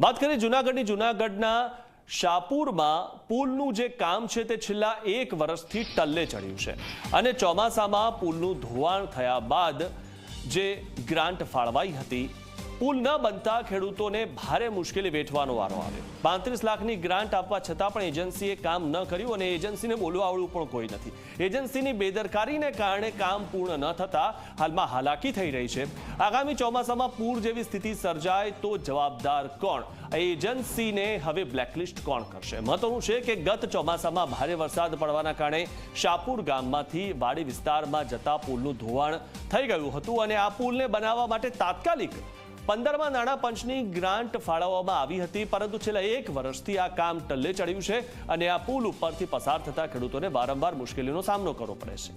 વાત કરીએ જુનાગઢની. જુનાગઢના શાપુરમાં પુલનું જે કામ છે તે છેલ્લા એક વર્ષથી ટલ્લે ચડ્યું છે. અને ચોમાસામાં પુલનું ધોવાણ થયા બાદ જે ગ્રાન્ટ ફાળવાઈ હતી પુલ ન બનતા ખેડૂતોને ભારે મુશ્કેલી વેઠવાનો વારો આવ્યો. પાંત્રીસ લાખની ગ્રાન્ટ આપવા છતાં પણ એજન્સીએ કામ ન કર્યું અને એજન્સીને બોલવા આવડું પણ કોઈ નથી. એજન્સીની બેદરકારીને કારણે કામ પૂર્ણ ન થતા હાલમાં હાલાકી થઈ રહી છે. આગામી ચોમાસામાં પૂર જેવી સ્થિતિ સર્જાય તો જવાબદાર કોણ? એજન્સીને હવે બ્લેકલિસ્ટ કોણ કરશે? મહત્વનું છે કે ગત ચોમાસામાં ભારે વરસાદ પડવાના કારણે શાપુર ગામમાંથી વાડી વિસ્તારમાં જતા પુલનું ધોવાણ થઈ ગયું હતું અને આ પુલને બનાવવા માટે તાત્કાલિક પંદરમાં નાણાં પંચની ગ્રાન્ટ ફાળવવામાં આવી હતી, પરંતુ છેલ્લા એક વર્ષથી આ કામ ટલ્લે ચડ્યું છે અને આ પુલ ઉપરથી પસાર થતા ખેડૂતોને વારંવાર મુશ્કેલીનો સામનો કરવો પડે છે.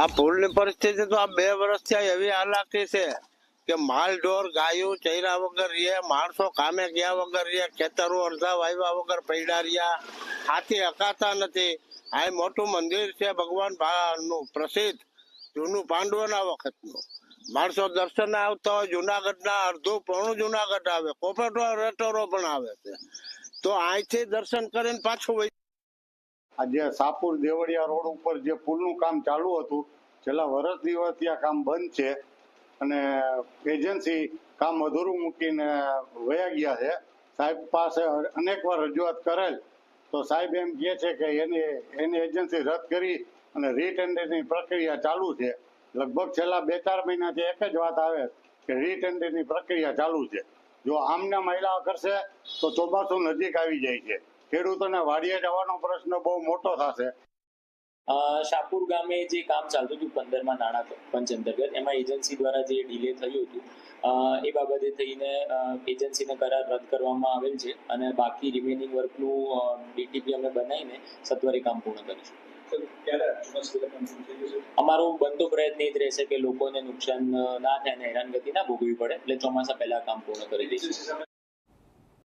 આ પુલની પરિસ્થિતિ તો આ બે વર્ષથી એવી હાલાકી છે કે માલ, ઢોર, ગાયું ચૈરા વગર રે માણસો કામે ગયા વગર રે ખેતરો અડધા વાવ્યા વગર પૈડા રહ્યા. હાથી હકાતા નથી. આ મોટું મંદિર છે ભગવાનનું પ્રસિદ્ધ જૂનું પાંડવોના વખતનું. માણસો દર્શન આવતા હોય, જુનાગઢના અડધું પોણું જુનાગઢ આવે કોપેટો રેટરો પણ આવે છે. તો અહીંથી દર્શન કરીને પાછું વહી આજે સાપુર દેવળિયા રોડ ઉપર જે પુલનું કામ ચાલુ હતું, છેલ્લા વર્ષ દિવસથી આ કામ બંધ છે અને એજન્સી કામ અધૂરું મૂકીને વયા ગયા છે. સાહેબ પાસે અનેક વાર રજૂઆત કરેલ. તો સાહેબ એમ કહે છે કે એની એની એજન્સી રદ કરી અને રીટેન્ડરની પ્રક્રિયા ચાલુ છે. લગભગ છેલ્લા બે ચાર મહિનાથી એક જ વાત આવે કે રીટેન્ડરની પ્રક્રિયા ચાલુ છે. જો આમને મહિલા કરશે તો ચોમાસું નજીક આવી જાય છે. ખેડૂતોને વાડીએ જવાનો પ્રશ્ન બહુ મોટો થશે. શાપુર ગામે જે કામ ચાલતું હતું પંદરમાં નાણાં પંચ અંતર્ગત એમાં એજન્સી દ્વારા જે ડીલે થયું હતું એ બાબતે થઈને એજન્સીને કરાર રદ કરવામાં આવેલ છે અને બાકી રિમેનિંગ વર્કનું ડીટીપી અમે બનાવીને સત્વરે કામ પૂર્ણ કરીશું. અમારો બનતો પ્રયત્ન જ રહેશે કે લોકોને નુકસાન ના થાય અને હેરાનગતિ ના ભોગવવી પડે? એટલે ચોમાસા પહેલા કામ પૂર્ણ કરી દઈશું.